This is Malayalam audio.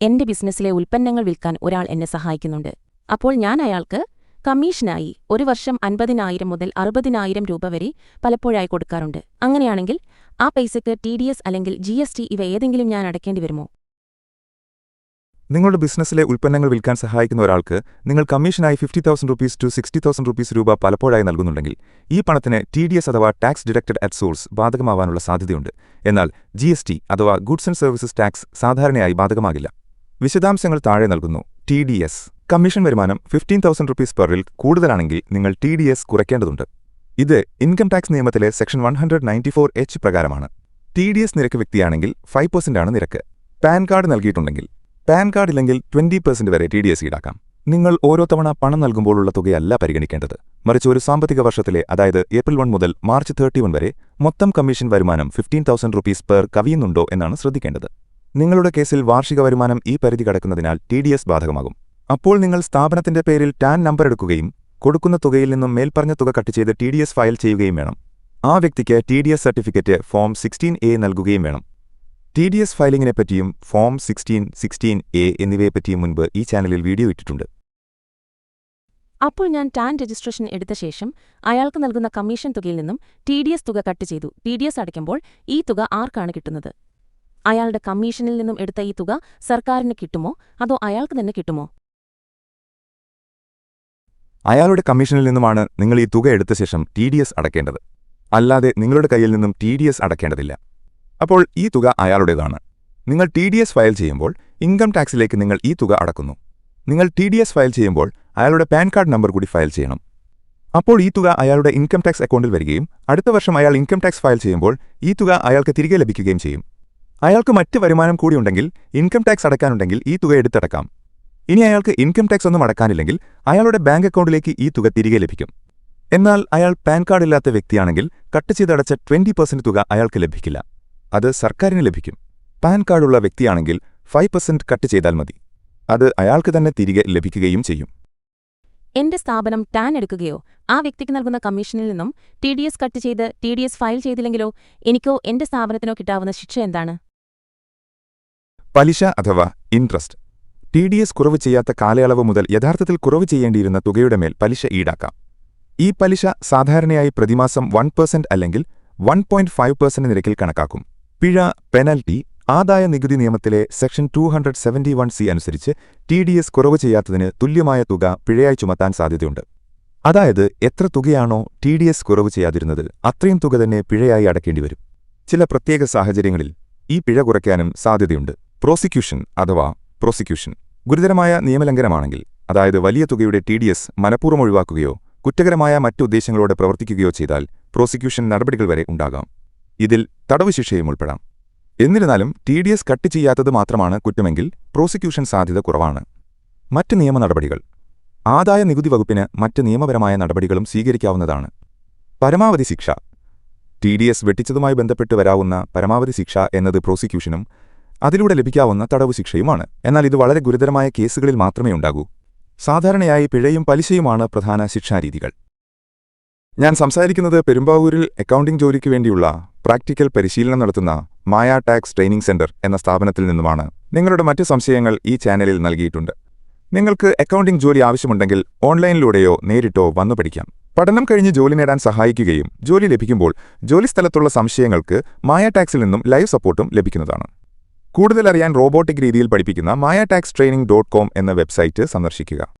എന്റെ ബിസിനസ്സിലെ ഉൽപ്പന്നങ്ങൾ വിൽക്കാൻ ഒരാൾ എന്നെ സഹായിക്കുന്നുണ്ട്. അപ്പോൾ ഞാൻ അയാൾക്ക് കമ്മീഷനായി ഒരു വർഷം അൻപതിനായിരം മുതൽ അറുപതിനായിരം രൂപ വരെ പലപ്പോഴായി കൊടുക്കാറുണ്ട്. അങ്ങനെയാണെങ്കിൽ ആ പൈസക്ക് ടി ഡി എസ് അല്ലെങ്കിൽ ജി എസ് ടി ഇവ ഏതെങ്കിലും ഞാൻ അടയ്ക്കേണ്ടി വരുമോ? നിങ്ങളുടെ ബിസിനസ്സിലെ ഉൽപ്പന്നങ്ങൾ വിൽക്കാൻ സഹായിക്കുന്ന ഒരാൾക്ക് നിങ്ങൾ കമ്മീഷനായി fifty thousand rupees to sixty thousand rupees രൂപ പലപ്പോഴായി നൽകുന്നുണ്ടെങ്കിൽ ഈ പണത്തിന് ടി ഡി എസ് അഥവാ ടാക്സ് ഡിഡക്റ്റഡ് അറ്റ് സോഴ്സ് ബാധകമാവാനുള്ള സാധ്യതയുണ്ട്. എന്നാൽ ജി അഥവാ ഗുഡ്സ് ആൻഡ് സർവീസസ് ടാക്സ് സാധാരണയായി ബാധകമാകില്ല. വിശദാംശങ്ങൾ താഴെ നൽകുന്നു. ടി ഡി എസ് കമ്മീഷൻ വരുമാനം ഫിഫ്റ്റീൻ തൗസൻഡ് റുപ്പീസ് പെറിൽ കൂടുതലാണെങ്കിൽ നിങ്ങൾ ടി ഡി എസ് കുറയ്ക്കേണ്ടതുണ്ട്. ഇത് ഇൻകം ടാക്സ് നിയമത്തിലെ section one hundred ninety four H പ്രകാരമാണ്. ടി ഡി എസ് നിരക്ക് വ്യക്തിയാണെങ്കിൽ ഫൈവ് ആണ് നിരക്ക്. പാൻ കാർഡ് നൽകിയിട്ടുണ്ടെങ്കിൽ പാൻ കാർഡ് ഇല്ലെങ്കിൽ ട്വന്റി പെർസെന്റ് വരെ ടി ഡി എസ് ഈടാക്കാം. നിങ്ങൾ ഓരോ തവണ പണം നൽകുമ്പോഴുള്ള തുകയല്ല പരിഗണിക്കേണ്ടത്. മറിച്ച് ഒരു സാമ്പത്തിക വർഷത്തിലെ അതായത് ഏപ്രിൽ വൺ മുതൽ മാർച്ച് തേർട്ടി വരെ മൊത്തം കമ്മീഷൻ വരുമാനം ഫിഫ്റ്റീൻ തൗസൻഡ് റുപ്പീസ് പെർ കവിയുന്നുണ്ടോ എന്നാണ് ശ്രദ്ധിക്കേണ്ടത്. നിങ്ങളുടെ കേസിൽ വാർഷിക വരുമാനം ഈ പരിധി കടക്കുന്നതിനാൽ ടി ഡി എസ് ബാധകമാകും. അപ്പോൾ നിങ്ങൾ സ്ഥാപനത്തിന്റെ പേരിൽ ടാൻ നമ്പർ എടുക്കുകയും കൊടുക്കുന്ന തുകയിൽ നിന്നും മേൽപ്പറഞ്ഞ തുക കട്ട് ചെയ്ത് ടി ഡി എസ് ഫയൽ ചെയ്യുകയും വേണം. ആ വ്യക്തിക്ക് T D S certificate form sixteen A നൽകുകയും വേണം. ടി ഡി എസ് ഫയലിംഗിനെപ്പറ്റിയും ഫോം സിക്സ്റ്റീൻ സിക്സ്റ്റീൻ എ എന്നിവയെപ്പറ്റിയും മുൻപ് ഈ ചാനലിൽ വീഡിയോ ഇട്ടിട്ടുണ്ട്. അപ്പോൾ ഞാൻ ടാൻ രജിസ്ട്രേഷൻ എടുത്ത ശേഷം അയാൾക്ക് നൽകുന്ന കമ്മീഷൻ തുകയിൽ നിന്നും ടി ഡി എസ് തുക കട്ട് ചെയ്തു. ടി ഡി എസ് അടയ്ക്കുമ്പോൾ ഈ തുക ആർക്കാണ് കിട്ടുന്നത്? അയാളുടെ കമ്മീഷനിൽ നിന്നും എടുത്ത ഈ തുക സർക്കാരിന് കിട്ടുമോ? അതോ അയാൾക്ക് തന്നെ കിട്ടുമോ? അയാളുടെ കമ്മീഷനിൽ നിന്നുമാണ് നിങ്ങൾ ഈ തുക എടുത്ത ശേഷം ടി ഡി എസ് അടയ്ക്കേണ്ടത് അല്ലാതെ നിങ്ങളുടെ കയ്യിൽ നിന്നും ടി ഡി എസ് അടയ്ക്കേണ്ടതില്ല അപ്പോൾ ഈ തുക അയാളുടേതാണ്. നിങ്ങൾ ടി ഡി എസ് ഫയൽ ചെയ്യുമ്പോൾ ഇൻകം ടാക്സിലേക്ക് നിങ്ങൾ ഈ തുക അടക്കുന്നു. നിങ്ങൾ ടി ഡി എസ് ഫയൽ ചെയ്യുമ്പോൾ അയാളുടെ പാൻ കാർഡ് നമ്പർ കൂടി ഫയൽ ചെയ്യണം. അപ്പോൾ ഈ തുക അയാളുടെ ഇൻകം ടാക്സ് അക്കൗണ്ടിൽ വരികയും അടുത്ത വർഷം അയാൾ ഇൻകം ടാക്സ് ഫയൽ ചെയ്യുമ്പോൾ ഈ തുക അയാൾക്ക് തിരികെ ലഭിക്കുകയും ചെയ്യും. അയാൾക്ക് മറ്റ് വരുമാനം കൂടിയുണ്ടെങ്കിൽ ഇൻകം ടാക്സ് അടക്കാനുണ്ടെങ്കിൽ ഈ തുക എടുത്തടക്കാം. ഇനി അയാൾക്ക് ഇൻകം ടാക്സ് ഒന്നും അടക്കാനില്ലെങ്കിൽ അയാളുടെ ബാങ്ക് അക്കൗണ്ടിലേക്ക് ഈ തുക തിരികെ ലഭിക്കും. എന്നാൽ അയാൾ പാൻ കാർഡ് ഇല്ലാത്ത വ്യക്തിയാണെങ്കിൽ കട്ട് ചെയ്തടച്ച ട്വന്റി പെർസെന്റ് തുക അയാൾക്ക് ലഭിക്കില്ല. അത് സർക്കാരിന് ലഭിക്കും. പാൻ കാർഡുള്ള വ്യക്തിയാണെങ്കിൽ ഫൈവ് പെർസെന്റ് കട്ട് ചെയ്താൽ മതി. അത് അയാൾക്ക് തന്നെ തിരികെ ലഭിക്കുകയും ചെയ്യും. എന്റെ സ്ഥാപനം ടാൻ എടുക്കുകയോ ആ വ്യക്തിക്ക് നൽകുന്ന കമ്മീഷനിൽ നിന്നും ടി കട്ട് ചെയ്ത് ടി ഫയൽ ചെയ്തില്ലെങ്കിലോ എനിക്കോ എന്റെ സ്ഥാപനത്തിനോ കിട്ടാവുന്ന ശിക്ഷ എന്താണ്? പലിശ അഥവാ ഇൻട്രസ്റ്റ്. ടി ഡി എസ് കുറവ് ചെയ്യാത്ത കാലയളവ് മുതൽ യഥാർത്ഥത്തിൽ കുറവ് ചെയ്യേണ്ടിയിരുന്ന തുകയുടെ മേൽ പലിശ ഈടാക്കാം. ഈ പലിശ സാധാരണയായി പ്രതിമാസം വൺ പെർസെന്റ് അല്ലെങ്കിൽ വൺ പോയിന്റ് ഫൈവ് പെർസെന്റ് നിരക്കിൽ കണക്കാക്കും. പിഴ പെനൽറ്റി ആദായ നികുതി നിയമത്തിലെ section two hundred seventy one C അനുസരിച്ച് ടി ഡി എസ് കുറവ് ചെയ്യാത്തതിന് തുല്യമായ തുക പിഴയായി ചുമത്താൻ സാധ്യതയുണ്ട്. അതായത് എത്ര തുകയാണോ ടി ഡി എസ് കുറവ് ചെയ്യാതിരുന്നത് അത്രയും തുക തന്നെ പിഴയായി അടക്കേണ്ടി വരും ചില പ്രത്യേക സാഹചര്യങ്ങളിൽ ഈ പിഴ കുറയ്ക്കാനും സാധ്യതയുണ്ട്. പ്രോസിക്യൂഷൻ അഥവാ പ്രോസിക്യൂഷൻ ഗുരുതരമായ നിയമലംഘനമാണെങ്കിൽ അതായത് വലിയ തുകയുടെ ടി ഡി എസ് മനഃപൂർവം ഒഴിവാക്കുകയോ കുറ്റകരമായ മറ്റു ഉദ്ദേശങ്ങളോടെ പ്രവർത്തിക്കുകയോ ചെയ്താൽ പ്രോസിക്യൂഷൻ നടപടികൾ വരെ ഉണ്ടാകാം. ഇതിൽ തടവ് ശിക്ഷയും ഉൾപ്പെടാം. എന്നിരുന്നാലും ടി ഡി എസ് കട്ട് ചെയ്യാത്തത് മാത്രമാണ് കുറ്റമെങ്കിൽ പ്രോസിക്യൂഷൻ സാധ്യത കുറവാണ്. മറ്റ് നിയമ നടപടികൾ. ആദായ നികുതി വകുപ്പിന് മറ്റ് നിയമപരമായ നടപടികളും സ്വീകരിക്കാവുന്നതാണ്. പരമാവധി ശിക്ഷ. ടി ഡി എസ് വെട്ടിച്ചതുമായി ബന്ധപ്പെട്ട് വരാവുന്ന പരമാവധി ശിക്ഷ എന്നത് പ്രോസിക്യൂഷനും അതിലൂടെ ലഭിക്കാവുന്ന തടവ് ശിക്ഷയുമാണ്. എന്നാൽ ഇത് വളരെ ഗുരുതരമായ കേസുകളിൽ മാത്രമേ ഉണ്ടാകൂ. സാധാരണയായി പിഴയും പലിശയുമാണ് പ്രധാന ശിക്ഷാരീതികൾ. ഞാൻ സംസാരിക്കുന്നത് പെരുമ്പാവൂരിൽ അക്കൗണ്ടിംഗ് ജോലിക്ക് വേണ്ടിയുള്ള പ്രാക്ടിക്കൽ പരിശീലനം നടത്തുന്ന മായാ ടാക്സ് ട്രെയിനിംഗ് സെന്റർ എന്ന സ്ഥാപനത്തിൽ നിന്നുമാണ് നിങ്ങളുടെ മറ്റ് സംശയങ്ങൾ ഈ ചാനലിൽ നൽകിയിട്ടുണ്ട്. നിങ്ങൾക്ക് അക്കൗണ്ടിംഗ് ജോലി ആവശ്യമുണ്ടെങ്കിൽ ഓൺലൈനിലൂടെയോ നേരിട്ടോ വന്നു പഠിക്കാം. പഠനം കഴിഞ്ഞ് ജോലി നേടാൻ സഹായിക്കുകയും ജോലി ലഭിക്കുമ്പോൾ ജോലിസ്ഥലത്തുള്ള സംശയങ്ങൾക്ക് മായാ ടാക്സിൽ നിന്നും ലൈവ് സപ്പോർട്ടും ലഭിക്കുന്നതാണ്. കൂടുതൽ അറിയാൻ റോബോട്ടിക് രീതിയിൽ പഠിപ്പിക്കുന്ന Maya tax training dot com എന്ന വെബ്സൈറ്റ് സന്ദർശിക്കുക.